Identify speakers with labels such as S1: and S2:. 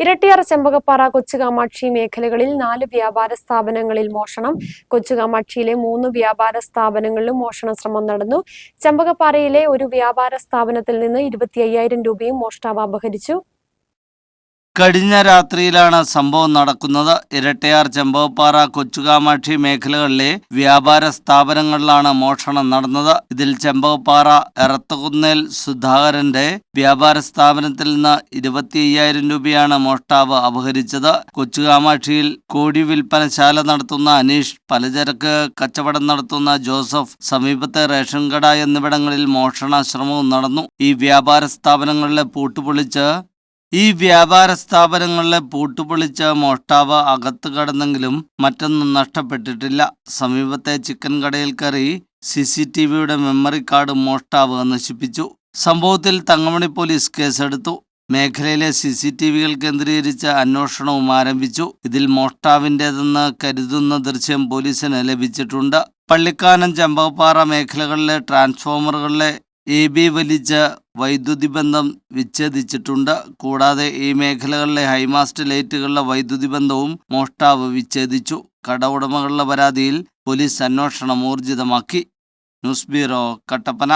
S1: ഇരട്ടിയാർ ചെമ്പകപ്പാറ കൊച്ചുകാമാക്ഷി മേഖലകളിൽ നാല് വ്യാപാര സ്ഥാപനങ്ങളിൽ മോഷണം. കൊച്ചുകാമാക്ഷിയിലെ മൂന്ന് വ്യാപാര സ്ഥാപനങ്ങളിലും മോഷണ ശ്രമം നടന്നു. ചെമ്പകപ്പാറയിലെ ഒരു വ്യാപാര സ്ഥാപനത്തിൽ നിന്ന് ഇരുപത്തി അയ്യായിരം രൂപയും മോഷ്ടാവ് അപഹരിച്ചു.
S2: കഴിഞ്ഞ രാത്രിയിലാണ് സംഭവം നടക്കുന്നത്. ഇരട്ടയാർ ചെമ്പവപ്പാറ കൊച്ചുകാമാക്ഷി മേഖലകളിലെ വ്യാപാര സ്ഥാപനങ്ങളിലാണ് മോഷണം നടന്നത്. ഇതിൽ ചെമ്പവപ്പാറ എറത്തുകുന്നേൽ സുധാകരന്റെ വ്യാപാര സ്ഥാപനത്തിൽ നിന്ന് ഇരുപത്തി അയ്യായിരം രൂപയാണ് മോഷ്ടാവ് അപഹരിച്ചത്. കൊച്ചുകാമാക്ഷിയിൽ കോടി വിൽപ്പനശാല നടത്തുന്ന അനീഷ് പലചരക്ക് കച്ചവടം നടത്തുന്ന ജോസഫ് സമീപത്തെ റേഷൻ കട എന്നിവിടങ്ങളിൽ മോഷണ ശ്രമവും നടന്നു. ഈ വ്യാപാര സ്ഥാപനങ്ങളിലെ പൂട്ടുപൊളിച്ച് ഈ വ്യാപാര സ്ഥാപനങ്ങളിലെ പൂട്ടുപൊളിച്ച മോഷ്ടാവ് അകത്ത് കടന്നെങ്കിലും മറ്റൊന്നും നഷ്ടപ്പെട്ടിട്ടില്ല. സമീപത്തെ ചിക്കൻ കടയിൽ കയറി സി സി ടി വിയുടെ മെമ്മറി കാർഡ് മോഷ്ടാവ് നശിപ്പിച്ചു. സംഭവത്തിൽ തങ്കമണി പോലീസ് കേസെടുത്തു. മേഖലയിലെ സി സി ടി വികൾ കേന്ദ്രീകരിച്ച അന്വേഷണവും ആരംഭിച്ചു. ഇതിൽ മോഷ്ടാവിന്റെതെന്ന് കരുതുന്ന ദൃശ്യം പോലീസിന് ലഭിച്ചിട്ടുണ്ട്. പള്ളിക്കാനം ചെമ്പകപ്പാറ മേഖലകളിലെ ട്രാൻസ്ഫോമറുകളിലെ എ ബി വലിച്ച് വൈദ്യുതി ബന്ധം വിച്ഛേദിച്ചിട്ടുണ്ട്. കൂടാതെ ഈ മേഖലകളിലെ ഹൈമാസ്റ്റ് ലൈറ്റുകളിലെ വൈദ്യുതി ബന്ധവും മോഷ്ടാവ് വിച്ഛേദിച്ചു. കട ഉടമകളുടെ പരാതിയിൽ പോലീസ് അന്വേഷണം ഊർജിതമാക്കി. News bureau Kattappana.